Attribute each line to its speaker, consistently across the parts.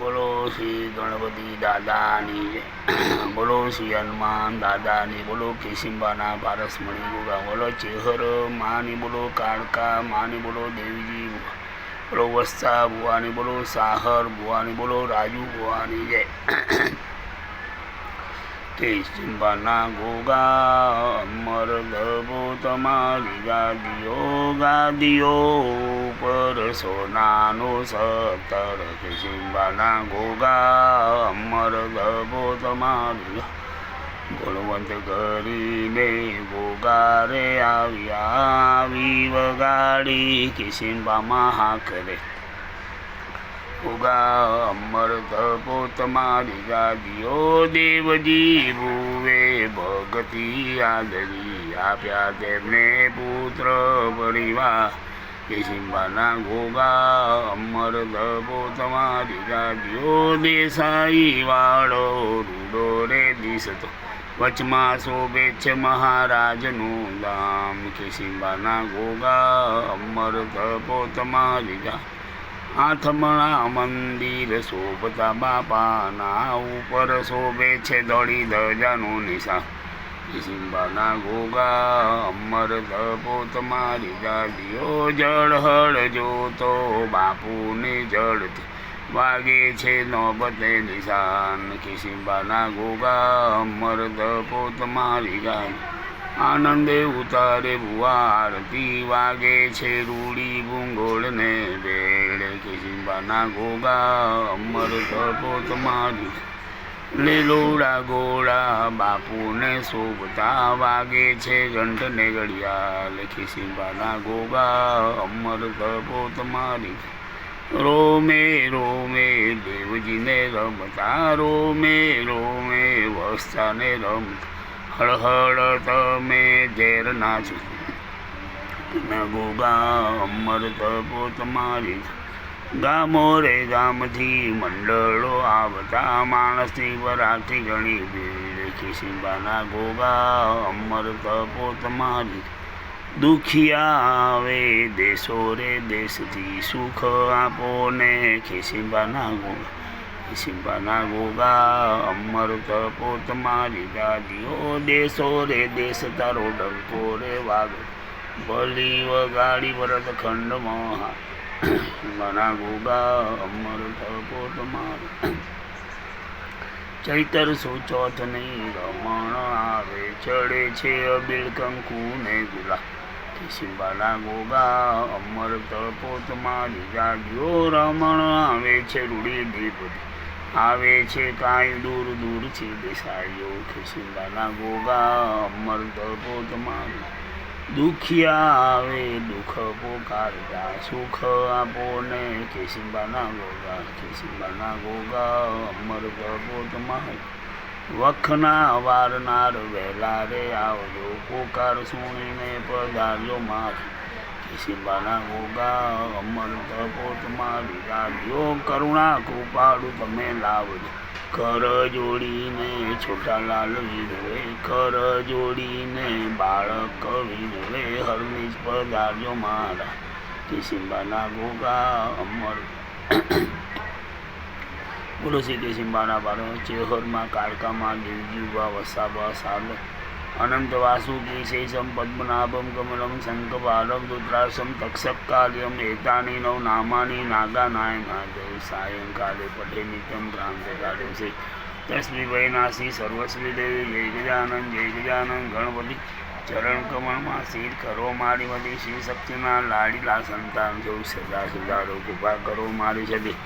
Speaker 1: બોલો શ્રી ગણપતિ દાદાની જય. બોલો શ્રી હનુમાન દાદાની, બોલો કેશિંબાના પારસમણી ગોગા, બોલો ચેહર માની, બોલો કાળકા માની, બોલો દેવીજી બોલો વસ્તા બુવાની, બોલો સાહર બુવાની, બોલો રાજુ બુવાની, જય. કેશિંબાના ગોગા, અમર ગભો તમારી ગાદીઓ ગાદીઓ પર સોનાનો સત્તર કેશિંબાના ગોગા, અમર ગભો તમારી ગુણવંત કરીને ગોગારે આવ્યા આવી વગાડી કિશિંબામાં હાકરે. ઉગા અમર તપો તમારી ગાદીઓ દેવજી ભુવે ભગતિ આદરી આપ્યા તેમને પુત્ર પરિવાર કેશિંબાના ગોગા અમર તપો તમારી ગાદીઓ દેસાઈ વાળો રૂડો રે દિશતો વચમાં શોભે છે મહારાજનું દામ કેશિંબાના ગોગા અમર તપો તમારી ગા આથમણા મંદિર શોભતા બાપાના ઉપર શોભે છે દોડી ધજાનું નિશા સિંબાના ગોગા અમર ધપો તમારી દાદીઓ જળહળ જોતો બાપુને જળથી વાગે છે નોબતે નિશાન. કિસિંબાના ગોગા અમર ધપો તમારી ગાય આનંદે ઉતારે ભુવા આરતી વાગે છે રૂડી ભૂંગોળને બેડ કિસિંબાના ગોગા અમર ધપો તમારી લીલોડા ગોળા બાપુને શોભતા વાગે છે ઘંટને ઘડિયાળ ખિસિંબાના ગોગા અમર ધપો તમારી રોમે રોમે દેવજીને રમતા, રોમે રોમે વસ્તાને રમતા. હળહળ તમે ઝેર નાચો ગોગા અમર તો તમારી. ગામો રે ગામથી મંડળો આવતા માણસની વરાથી ઘણી ભીડ ખિસિંબાના ગોગા અમર તપો તમારી. દુખિયા આવે દેશો રે દેશથી સુખ આપો ને ખિસિંબાના ગોગા. સિંબાના ગોગા અમર તપો તમારી દાદીઓ દેશો રે દેશ તારો ડંકો રે વાગ. બલી વગાડી વરત ખંડ મહા. મના ગોગા અમર તપો તમારી ચૈતર સુચોથ નહીં રમણ આવે, ચડે છે અબિલ કંકુ ને ગુલા. સિંબાના ગોગા અમર તપો તમારી જાગ્યો રમણ આવે છે રૂડી દીપદી આવે છે કાંઈ દૂર દૂરથી દેસાડ્યો ખિસિંબાના ગોગા અમર તપો તમારું દુખિયા આવે, દુઃખ પોકારતા, સુખ આપો ને કેસિંબાના ગોગા કેસિંબાના ગોગા અમર તપો તમારું વખના વારનાર વહેલા રે આવજો, પોકાર સુણીને પધારજો માર. સિંબાના ગોગા અમર તપો તમારી કરુણા કૃપાળુ તમે લાવજો. કર જોડીને છોટાલાલ વિરવે કર જોડીને બાળક વિરવે હરમીજ પધારજો મારા. કિસિંબાના ગોગા અમર. બોલો શ્રી કેશિંબાના બાળક ચેહરમાં કાળકામાં દેવજીવા વસાબા સાલ અનંત વાસુકી શેષમ પદ્મનાભમ કમલમ શંખપાલમ રુદ્રાસમ તક્ષકાલ્યમ એતાની નવ નામાની નાગા નાયના જય સાયંકાલે પઠે નિત્યમ ક્રાંતિકાલે શ્રી તસ્મી વૈનાશી સર્વશ્રી દેવી જય ગજાનંદ જય ગજાનંદ ગણપતિ ચરણ કમળમાં શીર કરો મારી મધી શ્રી શક્તિના લાડીલા સંતાન જેવું સદા સુધારો કૃપા કરો મારી સદી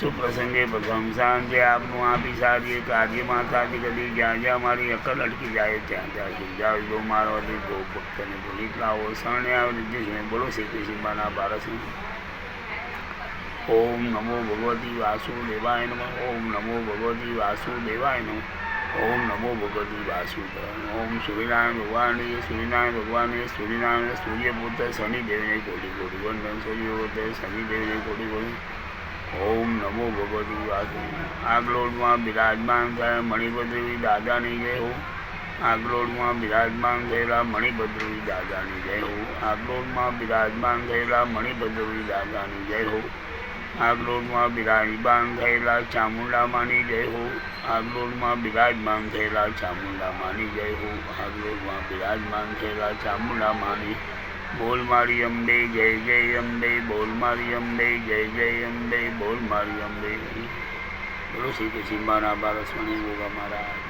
Speaker 1: સુપ્રસંગે ભગવાન જે આપનું આપી સારીએ આજે થતી કદી જ્યાં જ્યાં મારી અકલ અટકી જાય ત્યાં ત્યાં સમજાવી જો મારો અધિક ગો ભક્તને ભૂલી લાવો. શરણે આવ બોલો શ્રી કૃષ્ણના પારસી ઓમ નમો ભગવતી વાસુદેવાય નમ. ઓમ નમો ભગવતી વાસુદેવાય નમ. ઓમ નમો ભગવતી વાસુદેવાય ઓમ સૂર્યનારાયણ ભગવાને સૂર્યનારાયણ ભગવાને, સૂર્યનારાયણ સૂર્યપુત્ર શનિદેવને કોટી કોટી વંદન. સૂર્યપુત્ર શનિદેવને કોટી કોટી ઓમ નમો ભગવતુ આગલોડમાં બિરાજમાન થયા મણિભદ્રવી દાદાની જય હો. આગલોડમાં બિરાજમાન થયેલા મણિભદ્રવી દાદાની જય હો. આગલોડમાં બિરાજમાન થયેલા મણિભદ્રવી દાદાની જય હો. આગલોડમાં બિરાજમાન થયેલા ચામુંડામાની જય હો. આગલોડમાં બિરાજમાન થયેલા ચામુંડામાની જય હો. આગલોડમાં બિરાજમાન થયેલા ચામુંડામાની બોલ મારી અંબે, જય જય અંબે, બોલ મારી અંબે, જય જય અંબે, બોલ મારી અંબે. બોલો, શ્રી કૃષ્ણ, બારા બારસમણી ગોગા મહારાજ